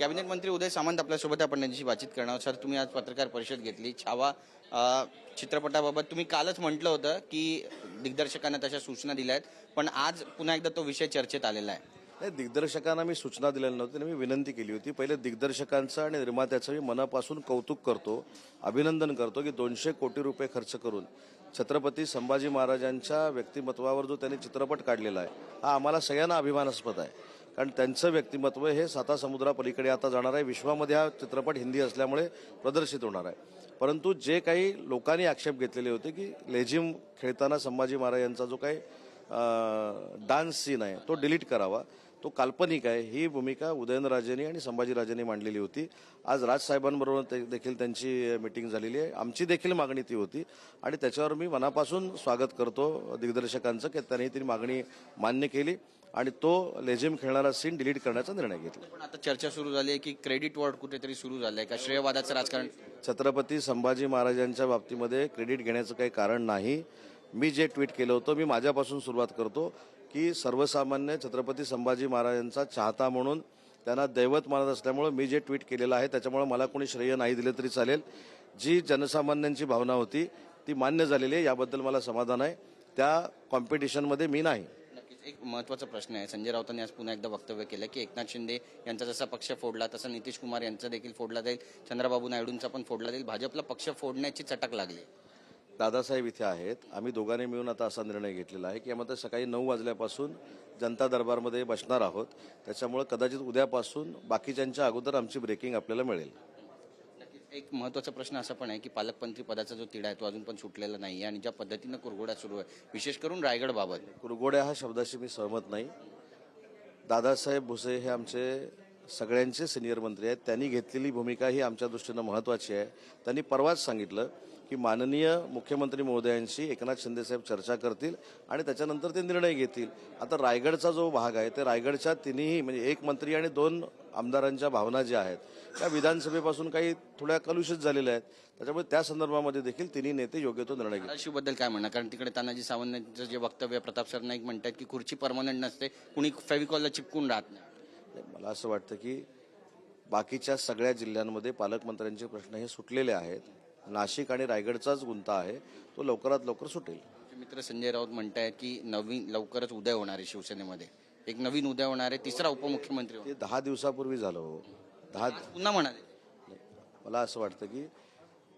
Cabinet मंत्री उदय सामंत आपल्यासोबत आपण त्यांच्याशी बातचीत करणार सर तुम्ही आज पत्रकार परिषद घेतली. छावा चित्रपटाबाबत तुम्ही कालच म्हटलं होतं की दिग्दर्शकांना तशा सूचना दिल्या आहेत. पण आज पुन्हा एकदा तो विषय चर्चेत आलेला आहे. नाही दिग्दर्शकांना मी सूचना दिलेल्या नव्हती मी विनंती केली होती. पहिले दिग्दर्शकांचं आणि निर्मात्याचं मी मनापासून कौतुक करतो अभिनंदन करतो की दोनशे कोटी रुपये खर्च करून छत्रपती संभाजी महाराजांच्या व्यक्तिमत्वावर जो त्यांनी चित्रपट काढलेला आहे हा आम्हाला सगळ्यांना अभिमानास्पद आहे. कारण त्यांचं व्यक्तिमत्व हे साता समुद्रापलीकडे आता जाणार आहे. विश्वामध्ये हा चित्रपट हिंदी असल्यामुळे प्रदर्शित होणार आहे. परंतु जे काही लोकांनी आक्षेप घेतलेले होते की लेझिम खेळताना संभाजी महाराज यांचा जो काही डान्स सीन आहे तो डिलीट करावा. तो काल्पनिक आहे. ही भूमिका उदयनराजेंनी आणि संभाजीराजेंनी मांडलेली होती. आज राजसाहेबांबरोबर ते- देखील त्यांची मिटिंग झालेली आहे. आमची देखील मागणी ती होती. आणि त्याच्यावर मी मनापासून स्वागत करतो दिग्दर्शकांचं की त्यांनी ती मागणी मान्य केली आणि तो लेझिम खेळणारा सीन डिलीट करण्याचा निर्णय घेतला. पण आता चर्चा सुरू झाली आहे की क्रेडिट वॉर्ड कुठेतरी सुरू झालंय का? श्रेयवादाचं राजकारण? छत्रपती संभाजी महाराजांच्या बाबतीमध्ये क्रेडिट घेण्याचं काही कारण नाही. मी जे ट्विट केलं होतं मी माझ्यापासून सुरुवात करतो. की सर्वसामान्य छत्रपती संभाजी महाराजांचा चाहता म्हणून त्यांना दैवत मानत असल्यामुळं मी जे ट्विट केलेलं आहे त्याच्यामुळे मला कोणी श्रेय नाही दिले तरी चालेल. जी जनसामान्यांची भावना होती ती मान्य झालेली आहे याबद्दल मला समाधान आहे. त्या कॉम्पिटिशनमध्ये मी नाही. एक महत्त्वाचा प्रश्न आहे. संजय राऊतांनी आज पुन्हा एकदा वक्तव्य केलं की एकनाथ शिंदे यांचा जसा पक्ष फोडला तसा नितीश कुमार यांचा देखील फोडला जाईल. चंद्रबाबू नायडूंचा पण फोडला जाईल. भाजपला पक्ष फोडण्याची चटक लागली. दादासाहेब इथे आहेत. आम्ही दोघांनी मिळून आता असा निर्णय घेतलेला आहे की आम्ही सकाळी नऊ वाजल्यापासून जनता दरबारमध्ये बसणार आहोत. त्याच्यामुळे कदाचित उद्यापासून बाकीच्यांच्या अगोदर आमची ब्रेकिंग आपल्याला मिळेल. एक महत्त्वाचा प्रश्न असा पण आहे की पालकमंत्री पदाचा जो तिढा आहे तो अजून पण सुटलेला नाही आणि ज्या पद्धतीनं कुरघोडा सुरू आहे विशेष करून रायगड बाबत कुरगोड्या हा शब्दाशी मी सहमत नाही. दादासाहेब भुसे हे आमचे सगळ्यांचे सिनियर मंत्री आहेत. त्यांनी घेतलेली भूमिका ही आमच्या दृष्टीनं महत्त्वाची आहे. त्यांनी परवाच सांगितलं की माननीय मुख्यमंत्री महोदयांशी एकनाथ शिंदेसाहेब चर्चा करतील आणि त्याच्यानंतर ते निर्णय घेतील. आता रायगडचा जो भाग आहे ते रायगडच्या तिन्ही म्हणजे एक मंत्री आणि दोन आमदारांच्या भावना ज्या आहेत त्या विधानसभेपासून काही थोड्या कलुषित झालेल्या आहेत. त्याच्यामुळे त्या संदर्भामध्ये देखील तिन्ही नेते योग्य तो निर्णय घेतील. बद्दल काय म्हणणार? कारण तिकडे तानाजी सावंतांचं जे वक्तव्य प्रताप सरनाईक म्हणतात की खुर्ची परमनंट नसते कुणी फेविकॉलला चिपकून राहत नाही. मला असं वाटतं की बाकीच्या सगळ्या जिल्ह्यांमध्ये पालकमंत्र्यांचे प्रश्न हे सुटलेले आहेत. नाशिक आणि रायगडचाच गुंता आहे तो लवकरात लवकर सुटेल. मित्र संजय राऊत म्हणतायत की नवीन लवकरच उदय होणार आहे शिवसेनेमध्ये. एक नवीन उदय होणार आहे तिसरा उपमुख्यमंत्री. ते दहा दिवसापूर्वी झालं हो. दहा पुन्हा म्हणाले. मला असं वाटतं की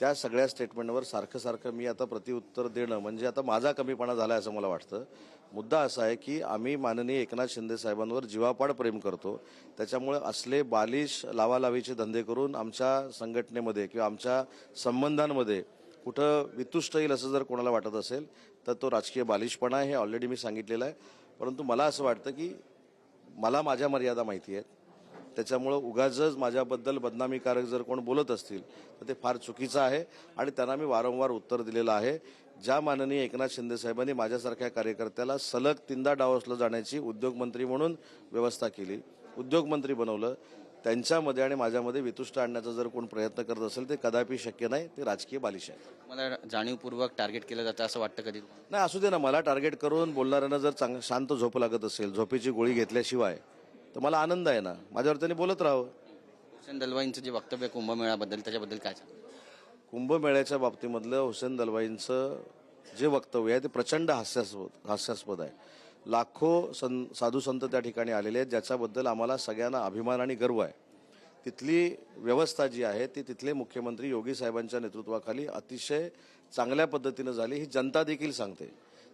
त्या सगळ्या स्टेटमेंटवर सारखं सारखं मी आता प्रतिउत्तर देणं म्हणजे आता माझा कमीपणा झाला असं मला वाटतं. मुद्दा असा आहे की आम्ही माननीय एकनाथ शिंदे साहेबांवर जीवापाड प्रेम करतो. त्याच्यामुळे असले बालिश लावालावीचे धंदे करून आमच्या संघटनेमध्ये किंवा आमच्या संबंधांमध्ये कुठं वितुष्ट येईल असं जर कोणाला वाटत असेल तर तो राजकीय बालिशपणा हे ऑलरेडी मी सांगितलेलं आहे. परंतु मला असं वाटतं की मला माझ्या मर्यादा माहिती आहेत. त्याच्यामुळं उगाचच माझ्याबद्दल बदनामीकारक जर कोण बोलत असतील तर ते फार चुकीचं आहे आणि त्यांना मी वारंवार उत्तर दिलेलं आहे. ज्या माननीय एकनाथ शिंदे साहेबांनी माझ्यासारख्या कार्यकर्त्याला सलग तीनदा डावसलं जाण्याची उद्योगमंत्री म्हणून व्यवस्था केली. उद्योगमंत्री बनवलं. त्यांच्यामध्ये आणि माझ्यामध्ये वितुष्ट आणण्याचा जर कोण प्रयत्न करत असेल ते कदापि शक्य नाही. ते राजकीय बालिश आहे मला जाणीवपूर्वक टार्गेट केलं जातं असं वाटतं कधी? नाही असू दे ना. मला टार्गेट करून बोलणाऱ्यांना जर चांग शांत झोप लागत असेल झोपेची गोळी घेतल्याशिवाय तर मला आनंद आहे ना. माझ्यावर त्यांनी बोलत राहावं. हुसेन दलवाईंचं जे वक्तव्य कुंभमेळ्याबद्दल त्याच्याबद्दल काय कुंभमेळ्याच्या बाबतीमधलं हुसेन दलवाईंचं जे वक्तव्य आहे ते प्रचंड हास्यास्पद हास्यास्पद आहे. लाखो सं साधू संत त्या ठिकाणी आलेले आहेत ज्याच्याबद्दल आम्हाला सगळ्यांना अभिमान आणि गर्व आहे. तिथली व्यवस्था जी आहे ती तिथले मुख्यमंत्री योगी साहेबांच्या नेतृत्वाखाली अतिशय चांगल्या पद्धतीनं झाली ही जनता देखील सांगते.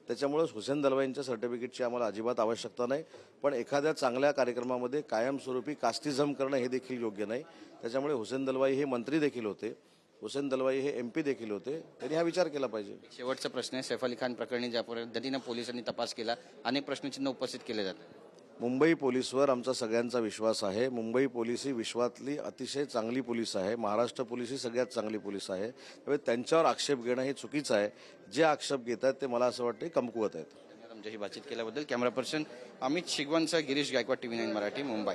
त्याच्यामुळेच हुसेन दलवाईंच्या सर्टिफिकेटची आम्हाला अजिबात आवश्यकता नाही. पण एखाद्या चांगल्या कार्यक्रमामध्ये कायमस्वरूपी कास्टिझम करणं हे देखील योग्य नाही. त्याच्यामुळे हुसेन दलवाई हे मंत्री देखील होते. हुसेन दलवाई हे एम पी देखील होते. त्यांनी हा विचार केला पाहिजे. शेवटचा प्रश्न आहे. सैफ अली खान प्रकरणी ज्या पद्धतीनं पोलिसांनी तपास केला अनेक प्रश्नचिन्ह उपस्थित केले जातात. मुंबई पोलीसवर आमचा सगळ्यांचा विश्वास आहे. मुंबई पोलीस ही विश्वातली अतिशय चांगली पोलीस आहे. महाराष्ट्र पोलीस ही सगळ्यात चांगली पोलीस आहे. त्यामुळे त्यांच्यावर आक्षेप घेणं हे चुकीचं आहे. जे आक्षेप घेत आहेत ते मला असं वाटतं कमकुवत आहेत. आमच्याशी बातचीत केल्याबद्दल. कॅमेरा पर्सन अमित शिगवणसह गिरीश गायकवाड टीव्ही नाईन मराठी मुंबई.